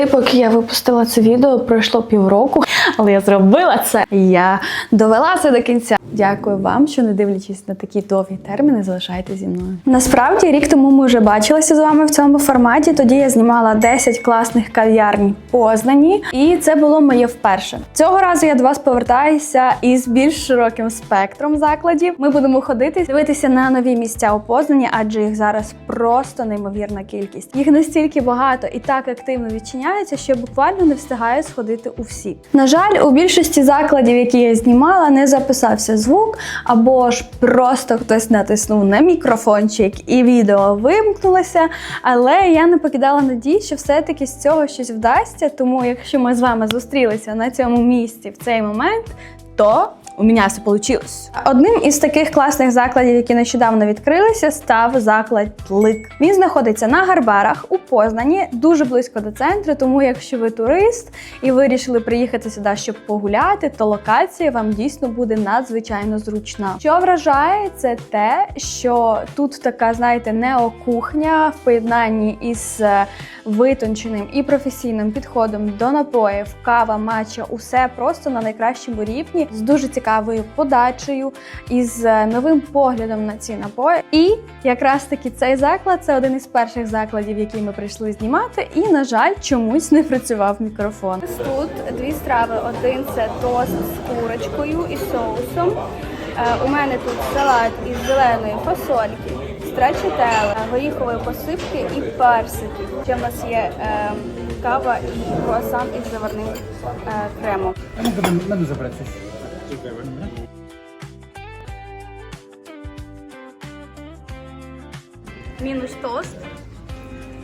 І поки я випустила це відео, пройшло півроку, але я зробила це. Я довела це до кінця. Дякую вам, що не дивлячись на такі довгі терміни, залишаєтесь зі мною. Насправді, рік тому ми вже бачилися з вами в цьому форматі. Тоді я знімала 10 класних кав'ярні Познані, і це було моє вперше. Цього разу я до вас повертаюся із більш широким спектром закладів. Ми будемо ходити, дивитися на нові місця у Познані, адже їх зараз просто неймовірна кількість. Їх настільки багато і так активно відчиняється, що я буквально не встигаю сходити у всі. На жаль, у більшості закладів, які я знімала, не записався звук, або ж просто хтось натиснув на мікрофончик і відео вимкнулося. Але я не покидала надії, що все-таки з цього щось вдасться. Тому, якщо ми з вами зустрілися на цьому місці в цей момент, то у мене все вийшло. Одним із таких класних закладів, які нещодавно відкрилися, став заклад Лик. Він знаходиться на Гарбарах у Познані, дуже близько до центру. Тому, якщо ви турист і вирішили приїхати сюди, щоб погуляти, то локація вам дійсно буде надзвичайно зручна. Що вражає, це те, що тут така, знаєте, неокухня в поєднанні із е, витонченим і професійним підходом до напоїв, кава, матча, усе просто на найкращому рівні з дуже цікавою подачею, із е, новим поглядом на ці напої. І якраз таки цей заклад це один із перших закладів, які ми прийшли знімати. І, на жаль, чомусь не працював мікрофон. Тут дві страви: один це тост з курочкою і соусом. Е, У мене тут салат із зеленої фасольки, страчетела, горіхової посипки і персики. Ще в нас є е, кава і круасан із заварним е, кремом. Ну будемо Мінус тост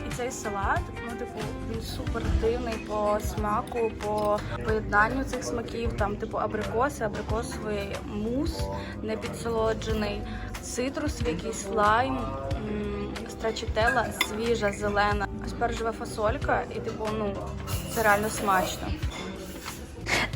і цей салат. Ну, типу, він супер дивний по смаку, по поєднанню цих смаків. Там, типу, абрикоси, абрикосовий мус, не підсолоджений, цитрусовий якийсь лайм, страчетела, свіжа, зелена, спержева фасолька, і типу, ну це реально смачно.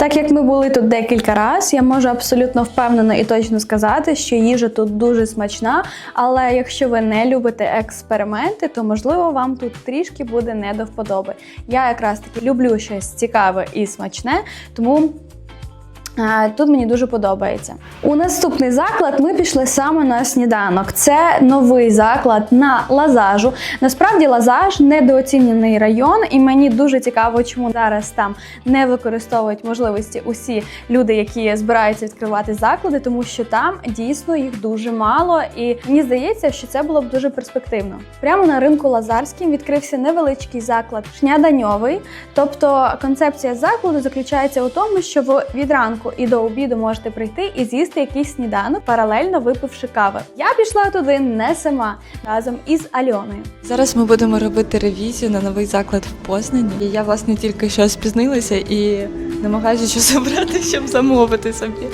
Так як ми були тут декілька разів, я можу абсолютно впевнено і точно сказати, що їжа тут дуже смачна. Але якщо ви не любите експерименти, то можливо вам тут трішки буде не до вподоби. Я якраз таки люблю щось цікаве і смачне, тому. Тут мені дуже подобається. У наступний заклад ми пішли саме на сніданок. Це новий заклад на Лазажу. Насправді Лазаж недооцінений район, і мені дуже цікаво, чому зараз там не використовують можливості усі люди, які збираються відкривати заклади, тому що там дійсно їх дуже мало. І мені здається, що це було б дуже перспективно. Прямо на ринку Лазарським відкрився невеличкий заклад шняданьовий. Тобто концепція закладу заключається у тому, що від ранку і до обіду можете прийти і з'їсти якийсь сніданок, паралельно випивши кави. Я пішла туди не сама разом із Альоною. Зараз ми будемо робити ревізію на новий заклад в Познані. І я власне тільки що спізнилася і намагаюся щось обрати, щоб замовити собі.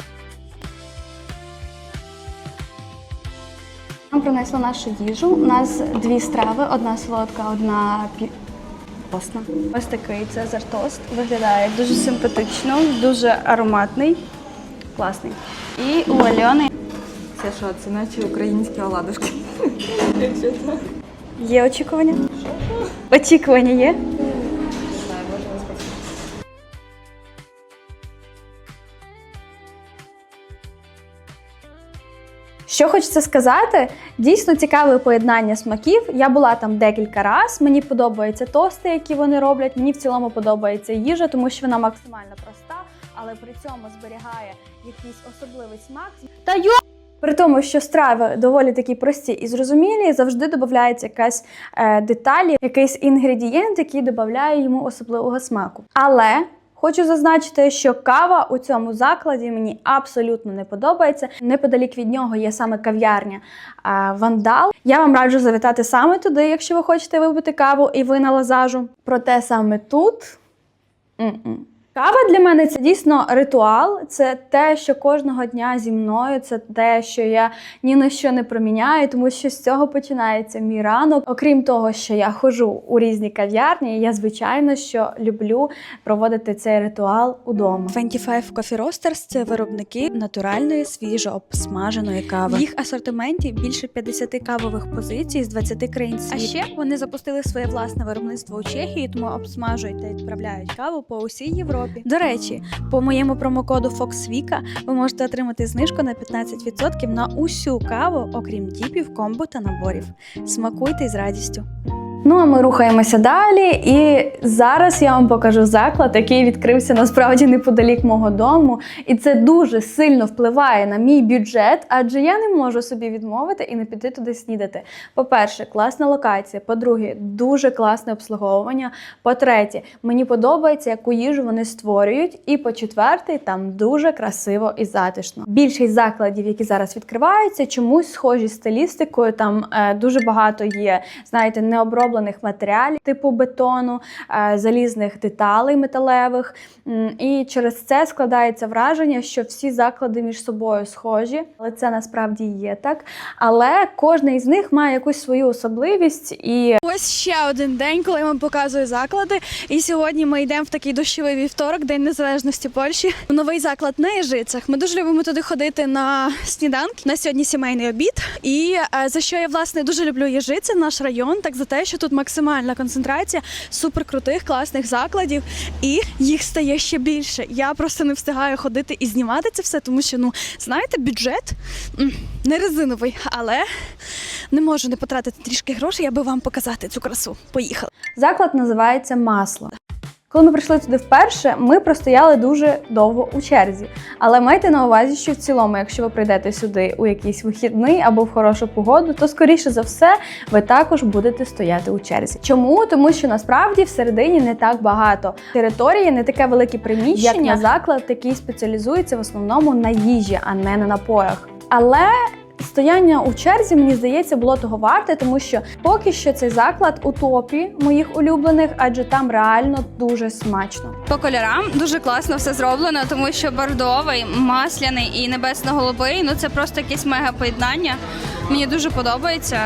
Нам принесли нашу їжу. У нас дві страви: одна солодка, одна постна. Ось такий цезар тост. Виглядає дуже симпатично, дуже ароматний, класний. І у Альони Це що, це наче українські оладушки. є очікування. Очікування є. Що хочеться сказати, дійсно цікаве поєднання смаків. Я була там декілька разів. Мені подобаються тости, які вони роблять. Мені в цілому подобається їжа, тому що вона максимально проста, але при цьому зберігає якийсь особливий смак. Та йо! При тому, що страви доволі такі прості і зрозумілі, завжди додається якась е, деталь, якийсь інгредієнт, який додає йому особливого смаку. Але Хочу зазначити, що кава у цьому закладі мені абсолютно не подобається. Неподалік від нього є саме кав'ярня Вандал. Я вам раджу завітати саме туди, якщо ви хочете випити каву і ви на лазажу. Проте саме тут м-м, Кава для мене це дійсно ритуал. Це те, що кожного дня зі мною, це те, що я ні на що не проміняю, тому що з цього починається мій ранок. Окрім того, що я ходжу у різні кав'ярні, я звичайно що люблю проводити цей ритуал удома. 25 Coffee Roasters – це виробники натуральної свіжо обсмаженої кави. В їх асортименті більше 50 кавових позицій з 20 країн світу. А ще вони запустили своє власне виробництво у Чехії, тому обсмажують та відправляють каву по усій Європі. До речі, по моєму промокоду FOXVICA ви можете отримати знижку на 15% на усю каву, окрім діпів, комбо та наборів. Смакуйте з радістю. Ну а ми рухаємося далі. І зараз я вам покажу заклад, який відкрився насправді неподалік мого дому. І це дуже сильно впливає на мій бюджет, адже я не можу собі відмовити і не піти туди снідати. По-перше, класна локація. По-друге, дуже класне обслуговування. По-третє, мені подобається, яку їжу вони створюють. І по-четверте, там дуже красиво і затишно. Більшість закладів, які зараз відкриваються, чомусь схожі з стилістикою. Там е, дуже багато є, знаєте, необроблених матеріалів, типу бетону, е, залізних деталей металевих. І через це складається враження, що всі заклади між собою схожі, але це насправді є так. Але кожен із них має якусь свою особливість і Ось ще один день, коли я вам показую заклади. І сьогодні ми йдемо в такий дощовий вівторок, День Незалежності Польщі. Новий заклад на Єжицях. Ми дуже любимо туди ходити на сніданки. На сьогодні сімейний обід. І е, за що я власне дуже люблю Єжиці, наш район, так за те, що тут максимальна концентрація суперкрутих класних закладів, і їх стає ще більше. Я просто не встигаю ходити і знімати це все, тому що ну знаєте, бюджет не резиновий, але не можу не потратити трішки грошей, аби вам показати цю красу. Поїхали. заклад називається Масло. Коли ми прийшли туди вперше, ми простояли дуже довго у черзі. Але майте на увазі, що в цілому, якщо ви прийдете сюди у якийсь вихідний або в хорошу погоду, то скоріше за все ви також будете стояти у черзі. Чому? Тому що насправді всередині не так багато території, не таке велике приміщення, як на заклад, який спеціалізується в основному на їжі, а не на напоях. Але Стояння у черзі, мені здається, було того варте, тому що поки що цей заклад у топі моїх улюблених, адже там реально дуже смачно. По кольорам дуже класно все зроблено, тому що бордовий, масляний і небесно-голубий ну це просто якесь мега поєднання. Мені дуже подобається.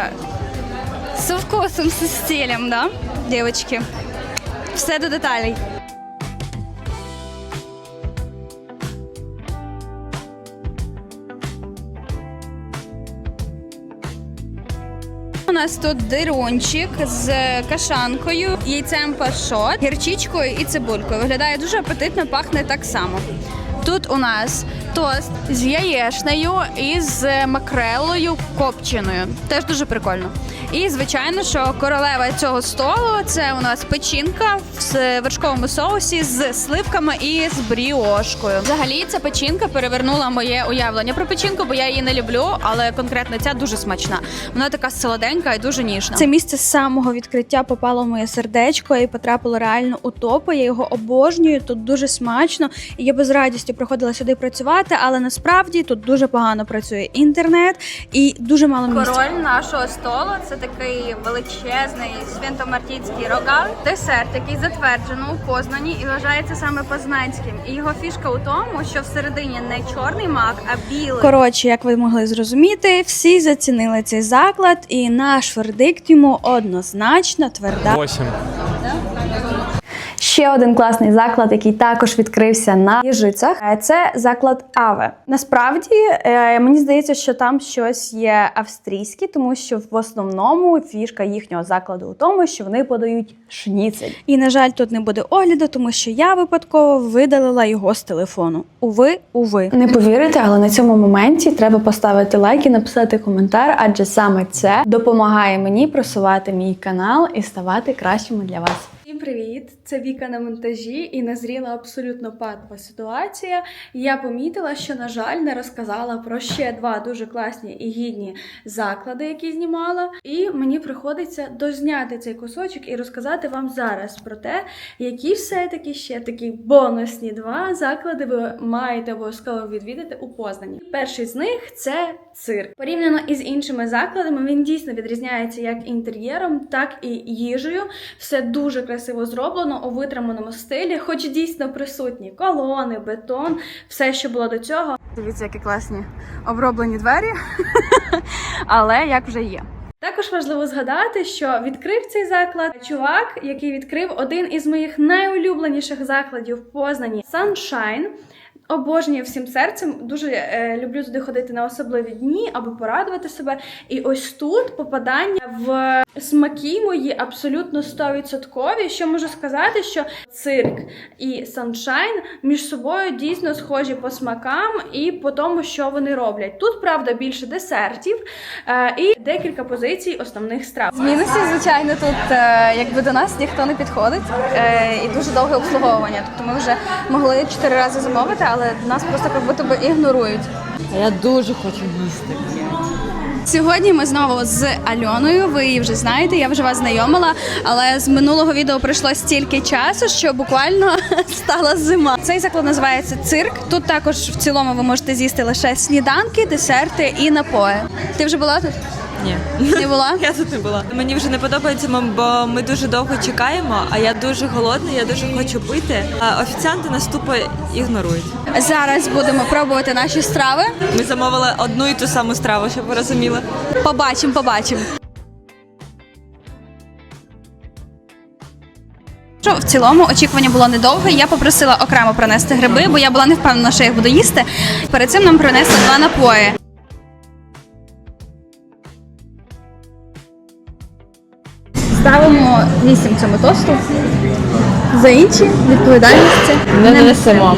З вкусом, з стилем, да, дівчатки? Все до деталей. Нас тут дирончик з кашанкою, яйцем пашот, гірчичкою і цибулькою. Виглядає дуже апетитно, пахне так само. Тут у нас тост з яєшнею і з макрелою копченою. Теж дуже прикольно. І звичайно, що королева цього столу це у нас печінка в вершковому соусі з сливками і з бріошкою. Взагалі, ця печінка перевернула моє уявлення про печінку, бо я її не люблю, але конкретно ця дуже смачна. Вона така солоденька і дуже ніжна. Це місце з самого відкриття попало в моє сердечко і потрапило реально у топи. Я його обожнюю. Тут дуже смачно. І я би з радістю приходила сюди працювати, але насправді тут дуже погано працює інтернет і дуже мало місця. Король нашого столу це такий величезний свято-мартінський рогал, десерт, який затверджено у Познані і вважається саме познанським. І його фішка у тому, що всередині не чорний мак, а білий. Коротше, як ви могли зрозуміти, всі зацінили цей заклад, і наш вердикт йому однозначно тверда. 8. Ще один класний заклад, який також відкрився на Єжицях, е, це заклад Аве. Насправді е, мені здається, що там щось є австрійське, тому що в основному фішка їхнього закладу у тому, що вони подають шніцель. І на жаль, тут не буде огляду, тому що я випадково видалила його з телефону. Уви, уви. Не повірите, але на цьому моменті треба поставити лайк і написати коментар, адже саме це допомагає мені просувати мій канал і ставати кращими для вас. Привіт! Це Віка на монтажі і назріла абсолютно патова ситуація. Я помітила, що, на жаль, не розказала про ще два дуже класні і гідні заклади, які знімала. І мені приходиться дозняти цей кусочок і розказати вам зараз про те, які все-таки ще такі бонусні два заклади ви маєте обов'язково відвідати у Познані. Перший з них це цирк. Порівняно із іншими закладами, він дійсно відрізняється як інтер'єром, так і їжею. Все дуже красиво красиво зроблено у витриманому стилі, хоч дійсно присутні колони, бетон, все, що було до цього. Дивіться, які класні оброблені двері, але як вже є. Також важливо згадати, що відкрив цей заклад чувак, який відкрив один із моїх найулюбленіших закладів в Познані Sunshine. Обожнюю всім серцем, дуже е, люблю туди ходити на особливі дні, аби порадувати себе. І ось тут попадання в смаки мої абсолютно 100%. Що можу сказати, що цирк і саншайн між собою дійсно схожі по смакам і по тому, що вони роблять. Тут правда більше десертів е, і декілька позицій основних страв. З звичайно, тут е, якби до нас ніхто не підходить е, і дуже довге обслуговування. Тобто ми вже могли чотири рази замовити, але нас просто як будто би ігнорують. Я дуже хочу їсти. Сьогодні ми знову з Альоною. Ви її вже знаєте, я вже вас знайомила. Але з минулого відео пройшло стільки часу, що буквально стала зима. Цей заклад називається цирк. Тут також в цілому ви можете з'їсти лише сніданки, десерти і напої. Ти вже була тут? Ні. Не була? Я тут не була. Мені вже не подобається, бо ми дуже довго чекаємо, а я дуже голодна, я дуже хочу пити. А офіціанти нас тупо ігнорують. Зараз будемо пробувати наші страви. Ми замовили одну і ту саму страву, щоб ви розуміли. Побачимо, побачимо. Що, В цілому очікування було недовге. Я попросила окремо принести гриби, бо я була не впевнена, що я їх буду їсти. Перед цим нам принесли два напої. Вісім цьому тосту. За інші відповідальності Не несемо.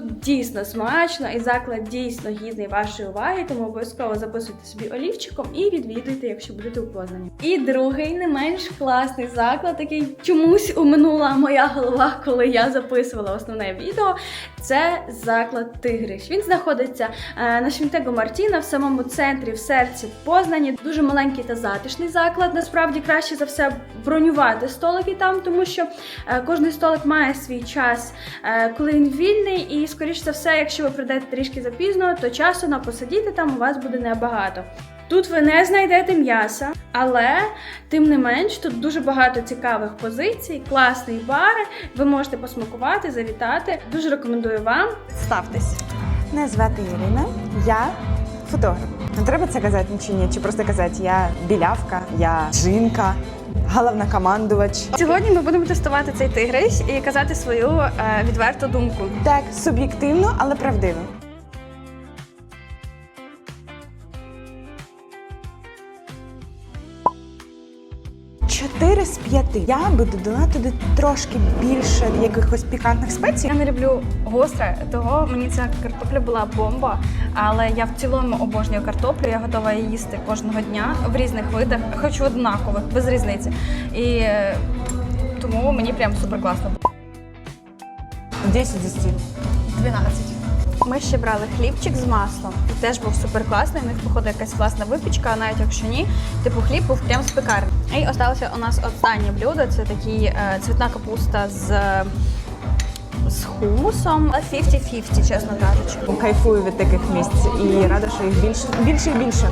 Тут дійсно смачно і заклад дійсно гідний вашої уваги, тому обов'язково записуйте собі олівчиком і відвідуйте, якщо будете упознані. І другий не менш класний заклад, який чомусь уминула моя голова, коли я записувала основне відео. Це заклад Тигрищ. Він знаходиться е, на Швінтего Мартіна в самому центрі, в серці Познані. Дуже маленький та затишний заклад. Насправді краще за все бронювати столики там, тому що е, кожний столик має свій час, е, коли він вільний, і скоріш за все, якщо ви прийдете трішки запізно, то часу на посидіти там у вас буде небагато. Тут ви не знайдете м'яса, але тим не менш тут дуже багато цікавих позицій, класний бар. Ви можете посмакувати, завітати. Дуже рекомендую вам. Ставтесь. Мене звати Ірина, я фотограф. Не треба це казати чи ні, чи просто казати я білявка, я жінка, головнокомандувач. Сьогодні ми будемо тестувати цей тигрись і казати свою е, відверту думку. Так, суб'єктивно, але правдиво. Чотири з п'яти. Я би додала туди трошки більше якихось пікантних спецій. Я не люблю гостре, того мені ця картопля була бомба. Але я в цілому обожнюю картоплю. Я готова її їсти кожного дня в різних видах, хоч однакових, без різниці. І е, тому мені прям супер класно. 10 з 10. 12. Ми ще брали хлібчик з маслом. І теж був супер класний. У них, походу, якась класна випічка, а навіть якщо ні, типу хліб був прям з пекарні. І осталося у нас останнє блюдо. Це такі е, цвітна капуста з, з хумусом. 50-50, чесно кажучи. Кайфую від таких місць і рада, що їх більше, більше і більше.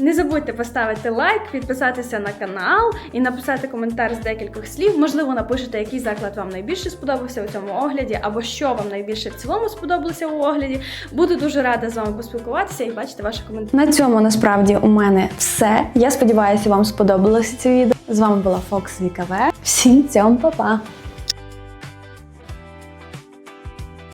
Не забудьте поставити лайк, підписатися на канал і написати коментар з декількох слів. Можливо, напишете, який заклад вам найбільше сподобався у цьому огляді, або що вам найбільше в цілому сподобалося у огляді. Буду дуже рада з вами поспілкуватися і бачити ваші коментарі. На цьому насправді у мене все. Я сподіваюся, вам сподобалося це відео. З вами була Фокс ВКВ. Всім цьому па-па!